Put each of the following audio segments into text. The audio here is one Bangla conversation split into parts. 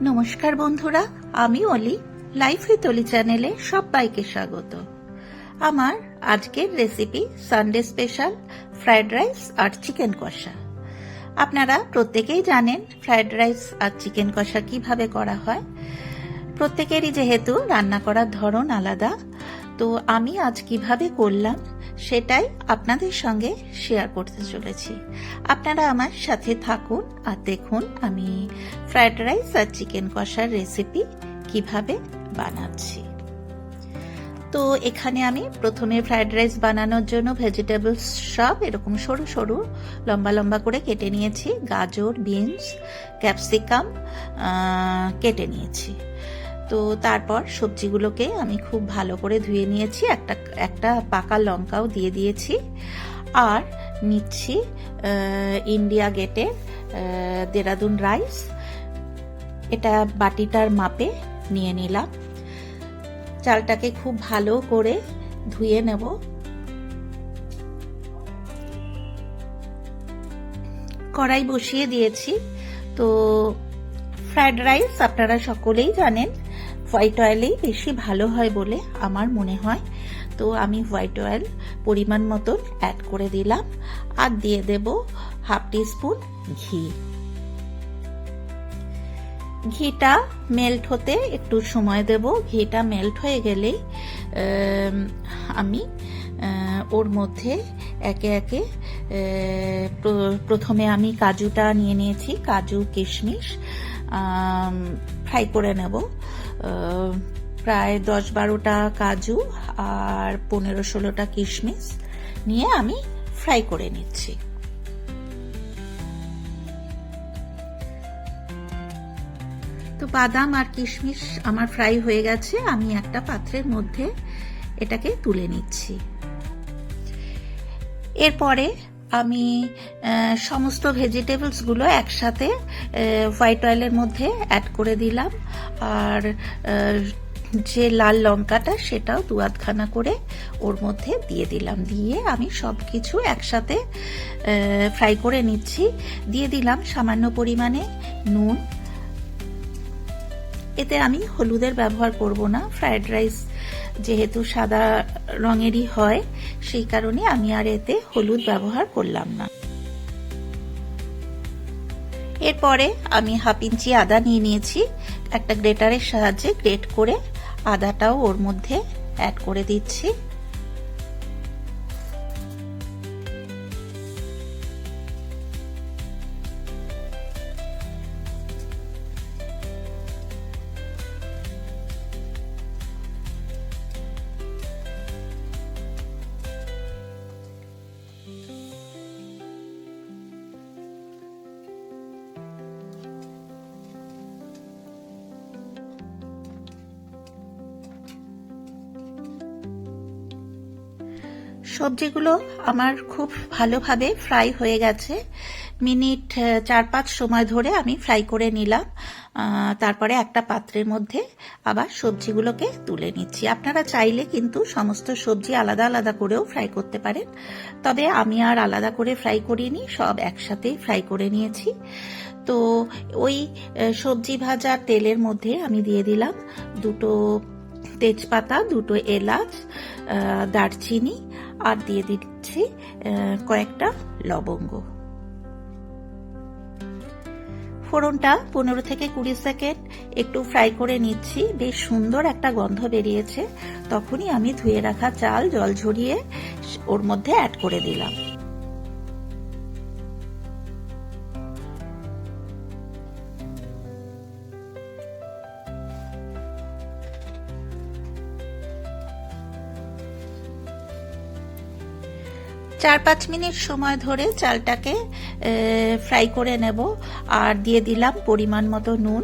নমস্কার বন্ধুরা, আমি অলি, লাইফ উইথ অলি চ্যানেলে সবাইকে স্বাগত। আমার আজকের recipe Sunday special fried rice আর চিকেন কষা। আপনারা প্রত্যেকেই জানেন ফ্রাইড রাইস আর চিকেন কষা কীভাবে করা হয়। প্রত্যেকেরই যেহেতু রান্না করার ধরন আলাদা, তো আমি আজ কীভাবে করলাম সেটাই আপনাদের সঙ্গে শেয়ার করতে চলেছি। আপনারা আমার সাথে থাকুন আর দেখুন আমি ফ্রাইড রাইস আর চিকেন কষার রেসিপি কীভাবে বানাচ্ছি। তো এখানে আমি প্রথমে ফ্রাইড রাইস বানানোর জন্য ভেজিটেবলস সব এরকম সরু সরু লম্বা লম্বা করে কেটে নিয়েছি। গাজর বিনস ক্যাপসিকাম কেটে নিয়েছি। তো তারপর সবজিগুলোকে আমি খুব ভালো করে ধুয়ে নিয়েছি। একটা একটা পাকা লঙ্কাও দিয়ে দিয়েছি। আর নিচ্ছি ইন্ডিয়া গেটের দেরাদুন রাইস। এটা বাটিটার মাপে নিয়ে নিলাম। চালটাকে খুব ভালো করে ধুয়ে নেব। কড়াই বসিয়ে দিয়েছি। তো ফ্রাইড রাইস আপনারা সকলেই জানেন হোয়াইট অয়েলেই বেশি ভালো হয় বলে আমার মনে হয়। তো আমি হোয়াইট অয়েল পরিমাণ মতন অ্যাড করে দিলাম। আর দিয়ে দেব হাফ টিস্পুন ঘি। ঘিটা মেল্ট হতে একটু সময় দেব। ঘিটা মেল্ট হয়ে গেলেই আমি ওর মধ্যে একে একে প্রথমে আমি কাজুটা নিয়ে নিয়েছি, কাজু কিশমিশ ফ্রাই করে নেব। প্রায় দশ বারোটা কাজু আর পনেরো ষোলোটা কিশমিশ নিয়ে আমি ফ্রাই করে নিচ্ছি। তো বাদাম আর কিশমিশ আমার ফ্রাই হয়ে গেছে, আমি একটা পাত্রের মধ্যে এটাকে তুলে নিচ্ছি। এরপরে আমি সমস্ত ভেজিটেবলসগুলো একসাথে হোয়াইট অয়েলের মধ্যে অ্যাড করে দিলাম। আর যে লাল লঙ্কাটা সেটাও দু আধখানা করে ওর মধ্যে দিয়ে দিলাম। দিয়ে আমি সব কিছু একসাথে ফ্রাই করে নিচ্ছি। দিয়ে দিলাম সামান্য পরিমাণে নুন। এতে আমি হলুদের ব্যবহার করব না। ফ্রায়েড রাইস যেহেতু সাদা রঙেরই হয় সেই কারণে আমি আর এতে হলুদ ব্যবহার করলাম না। এরপরে আমি হাফ ইঞ্চি আদা নিয়ে নিয়েছি। একটা গ্রেটারের সাহায্যে গ্রেট করে আদাটাও ওর মধ্যে অ্যাড করে দিচ্ছি। সবজিগুলো আমার খুব ভালোভাবে ফ্রাই হয়ে গেছে। মিনিট চার পাঁচ সময় ধরে আমি ফ্রাই করে নিলাম। তারপরে একটা পাত্রের মধ্যে আবার সবজিগুলোকে তুলে নিচ্ছি। আপনারা চাইলে কিন্তু সমস্ত সবজি আলাদা আলাদা করেও ফ্রাই করতে পারেন। তবে আমি আর আলাদা করে ফ্রাই করিনি, সব একসাথেই ফ্রাই করে নিয়েছি। তো ওই সবজি ভাজা তেলের মধ্যে আমি দিয়ে দিলাম দুটো তেজপাতা, দুটো এলাচ দারচিনি আর দিয়ে দিচ্ছি কয়েকটা লবঙ্গ। ফোড়নটা পনেরো থেকে কুড়ি সেকেন্ড একটু ফ্রাই করে নিচ্ছি। বেশ সুন্দর একটা গন্ধ বেরিয়েছে। তখনই আমি ধুয়ে রাখা চাল জল ঝরিয়ে ওর মধ্যে অ্যাড করে দিলাম। চার পাঁচ মিনিট সময় ধরে চালটাকে ফ্রাই করে নেব। আর দিয়ে দিলাম পরিমাণ মতো নুন।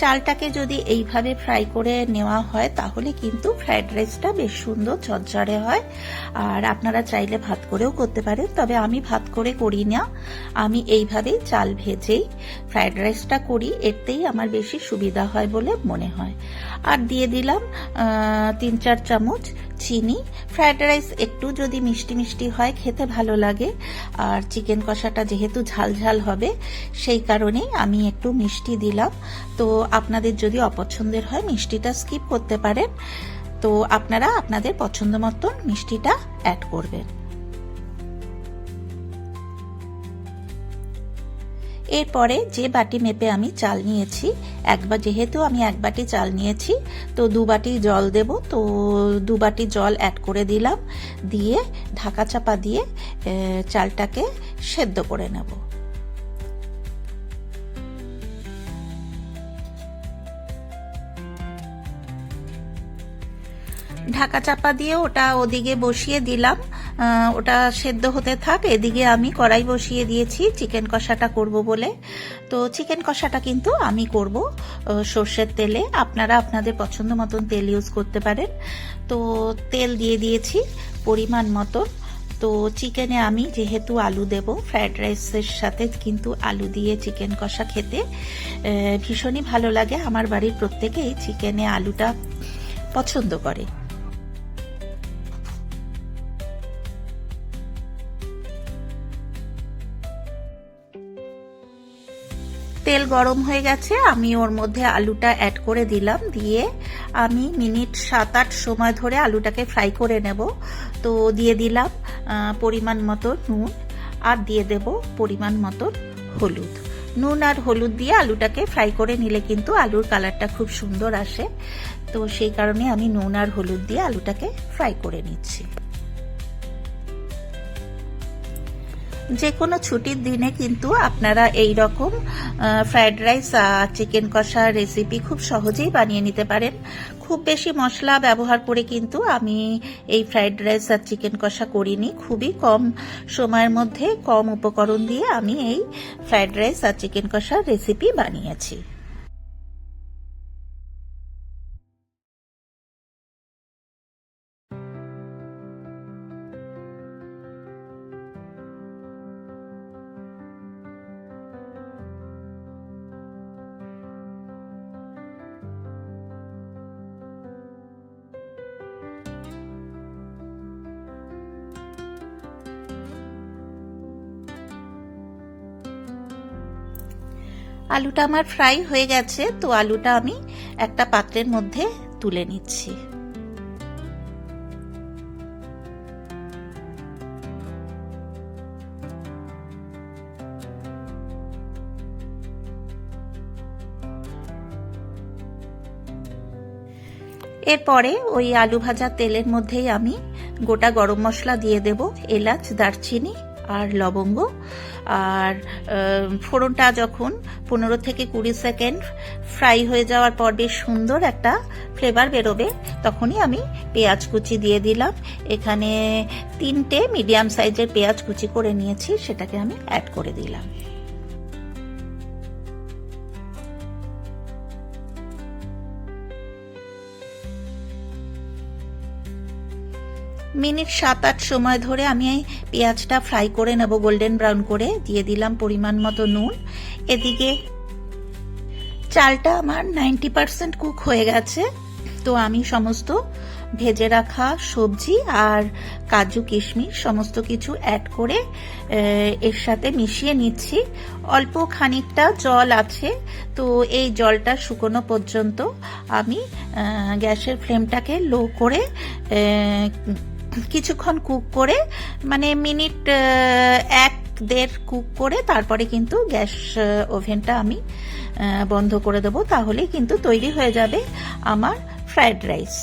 চালটাকে যদি এইভাবে ফ্রাই করে নেওয়া হয়, তাহলে কিন্তু ফ্রাইড রাইসটা বেশ সুন্দর ঝরঝরে হয়। আর আপনারা চাইলে ভাত করেও করতে পারেন, তবে আমি ভাত করে করি না। আমি এইভাবেই চাল ভেজেই ফ্রাইড রাইসটা করি, এতেই আমার বেশি সুবিধা হয় বলে মনে হয়। আর দিয়ে দিলাম তিন চার চামচ চিনি। ফ্রায়েড রাইস একটু যদি মিষ্টি মিষ্টি হয়, খেতে ভালো লাগে। আর চিকেন কষাটা যেহেতু ঝালঝাল ঝাল হবে, সেই কারণে আমি একটু মিষ্টি দিলাম। তো আপনাদের যদি অপছন্দের হয়, মিষ্টিটা স্কিপ করতে পারেন। তো আপনারা আপনাদের পছন্দ মতন মিষ্টিটা অ্যাড করবেন। এরপরে যে বাটি মেপে আমি চাল নিয়েছি, একবার যেহেতু আমি এক বাটি চাল নিয়েছি, তো দু বাটি জল দেব, তো দু বাটি জল অ্যাড করে দিলাম, দিয়ে ঢাকা চাপা দিয়ে চালটাকে সেদ্ধ করে নেব। ঢাকা চাপা দিয়ে ওটা ওদিকে বসিয়ে দিলাম। ওটা সেদ্ধ হতে থাক, এদিকে আমি কড়াই বসিয়ে দিয়েছি, চিকেন কষাটা করব বলে। তো চিকেন কষাটা কিন্তু আমি করব সর্ষের তেলে। আপনারা আপনাদের পছন্দ মতন তেল ইউজ করতে পারেন। তো তেল দিয়ে দিয়েছি পরিমাণ মতন। তো চিকেনে আমি যেহেতু আলু দেব ফ্রায়েড রাইসের সাথে কিন্তু আলু দিয়ে চিকেন কষা খেতে ভীষণই ভালো লাগে। আমার বাড়ির প্রত্যেকেই চিকেনে আলুটা পছন্দ করে। তেল গরম হয়ে গেছে, আমি ওর মধ্যে আলুটা অ্যাড করে দিলাম, দিয়ে আমি মিনিট সাত আট সময় ধরে আলুটাকে ফ্রাই করে নেব। তো দিয়ে দিলাম পরিমাণ মতো নুন, আর দিয়ে দেব পরিমাণ মতো হলুদ। নুন আর হলুদ দিয়ে আলুটাকে ফ্রাই করে নিলে কিন্তু আলুর কালারটা খুব সুন্দর আসে। তো সেই কারণে আমি নুন আর হলুদ দিয়ে আলুটাকে ফ্রাই করে নিচ্ছি। যে কোনো ছুটির দিনে কিন্তু আপনারা এই রকম ফ্রায়েড রাইস চিকেন কষা রেসিপি খুব সহজেই বানিয়ে নিতে পারেন। খুব বেশি মশলা ব্যবহার করে কিন্তু আমি এই ফ্রায়েড রাইস আর চিকেন কষা করিনি। খুবই কম সময়ের মধ্যে, কম উপকরণ দিয়ে আমি এই ফ্রায়েড রাইস আর চিকেন কষার রেসিপি বানিয়েছি। আলুটা আমার ফ্রাই হয়ে গেছে, তো আলুটা আমি একটা পাত্রের মধ্যে তুলে নিচ্ছি। এরপরে ওই আলু ভাজা তেলের মধ্যেই আমি গোটা গরম মশলা দিয়ে দেব, এলাচ, দারচিনি আর লবঙ্গ। আর ফোড়নটা যখন পনেরো থেকে কুড়ি সেকেন্ড ফ্রাই হয়ে যাওয়ার পর বেশ সুন্দর একটা ফ্লেভার বেরোবে, তখনই আমি পেঁয়াজ কুচি দিয়ে দিলাম। এখানে তিনটে মিডিয়াম সাইজের পেঁয়াজ কুচি করে নিয়েছি, সেটাকে আমি অ্যাড করে দিলাম। মিনিট সাত আট সময় ধরে আমি এই পেঁয়াজটা ফ্রাই করে নেব গোল্ডেন ব্রাউন করে। দিয়ে দিলাম পরিমাণ মতো নুন। এদিকে চালটা আমার নাইনটি পারসেন্ট কুক হয়ে গেছে। তো আমি সমস্ত ভেজে রাখা সবজি আর কাজু, কিশমিশ সমস্ত কিছু অ্যাড করে এর সাথে মিশিয়ে নিচ্ছি। অল্প খানিকটা জল আছে। তো এই জলটা শুকনো পর্যন্ত আমি গ্যাসের ফ্লেমটাকে লো করে কিছুক্ষণ কুক করে মানে মিনিট এক, দেড় কুক করে তারপরে কিন্তু গ্যাস ওভেনটা আমি বন্ধ করে দেবো। তাহলেই কিন্তু তৈরি হয়ে যাবে আমার ফ্রায়েড রাইস।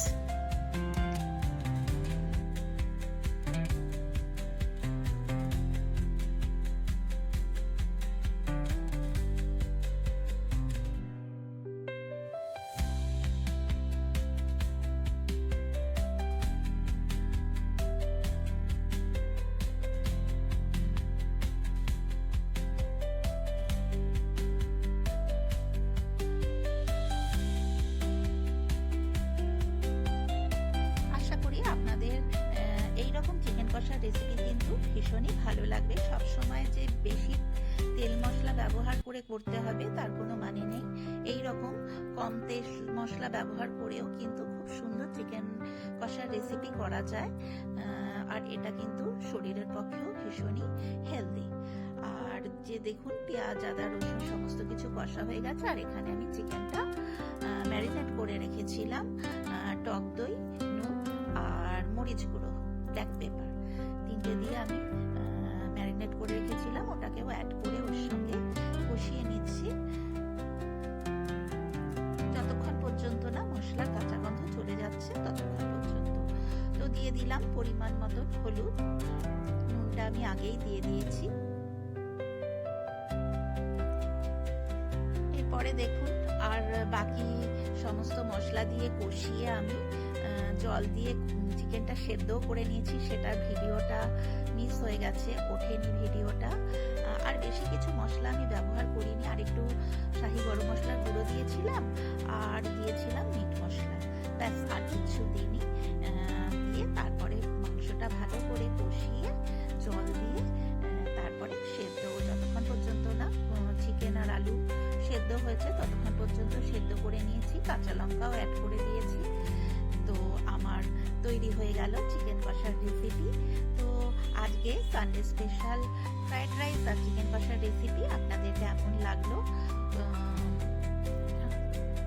রেসিপি কিন্তু ভীষণই ভালো লাগবে। সব সময় যে বেশি তেল মশলা ব্যবহার করে করতে হবে, তার কোনো মানে নেই। এই রকম কম তেল মশলা ব্যবহার করেও কিন্তু খুব সুন্দর চিকেন কষার রেসিপি করা যায়। আর এটা কিন্তু শরীরের পক্ষেও ভীষণই হেলদি আর যে দেখুন, পেঁয়াজ, আদা, রসুন সমস্ত কিছু কষা হয়ে গেছে, আর এখানে আমি চিকেনটা ম্যারিনেট করে রেখেছিলাম টক দই, নুন, আর মরিচ গুঁড়ো ব্ল্যাক পেপার তিনটে দিয়ে আমি ম্যারিনেট করে রেখেছিলাম, ওটাকেও অ্যাড করে ওর সঙ্গে কষিয়ে নিচ্ছি। যতক্ষণ পর্যন্ত না মশলার কাঁচা গন্ধ চলে যাচ্ছে, ততক্ষণ পর্যন্ত। তো দিয়ে দিলাম পরিমাণ মতন হলুদ। নুনটা আমি আগেই দিয়ে দিয়েছি। এরপরে দেখুন, আর বাকি সমস্ত মশলা দিয়ে কষিয়ে আমি জল দিয়ে চিকেনটা সেদ্ধও করে নিয়েছি, সেটার ভিডিওটা মিস হয়ে গেছে, ওঠেনি ভিডিওটা। আর বেশি কিছু মশলা আমি ব্যবহার করিনি, আর একটু শাহি গরম মশলার গুঁড়ো দিয়েছিলাম, আর দিয়েছিলাম মিট মশলা। ব্যাস, আর কিছু দিইনি। দিয়ে তারপরে মাংসটা ভালো করে কষিয়ে জল দিয়ে তারপরে সেদ্ধ, যতক্ষণ পর্যন্ত না চিকেন আর আলু সেদ্ধ হয়েছে, ততক্ষণ পর্যন্ত সেদ্ধ করে নিয়েছি। কাঁচা লঙ্কাও অ্যাড করে দিয়েছি। আমার তৈরি হয়ে গেল চিকেন কষার রেসিপি তো আজকে সানডে স্পেশাল ফ্রাইড রাইস আর চিকেন কষার রেসিপি আপনাদের কেমন লাগল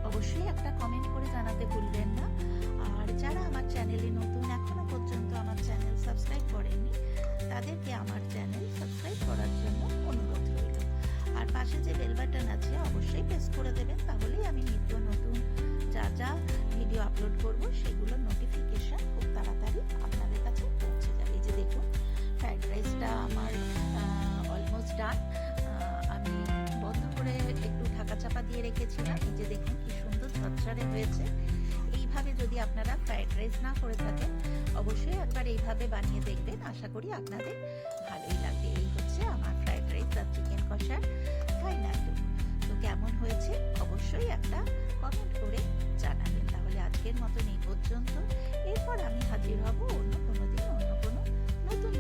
অবশ্যই একটা কমেন্ট করে জানাতে ভুলবেন না। আর যারা আমার চ্যানেলে নতুন, এখনও পর্যন্ত আমার চ্যানেল সাবস্ক্রাইব করেনি তাদেরকে আমার চ্যানেল সাবস্ক্রাইব করার জন্য অনুরোধ রইল। আর পাশে যে বেল বাটন আছে, অবশ্যই প্রেস করে দেবেন, তাহলেই আমি নিত্য নতুন যা যা ঝরঝরে হয়েছে। এইভাবে যদি আপনারা ফ্রাইড রাইস না করে থাকেন, অবশ্যই একবার এইভাবে বানিয়ে দেখবেন। আশা করি আপনাদের ভালোই লাগবে। এই হচ্ছে আমার ফ্রাইড রাইস আর চিকেন কষার ফাইনাল লুক তো কেমন হয়েছে? অবশ্যই একটা কমেন্ট করে জানাবেন। তাহলে আজকের মতন এই পর্যন্ত। এরপর আমি হাজির হব অন্য কোনো দিন, অন্য কোনো নতুন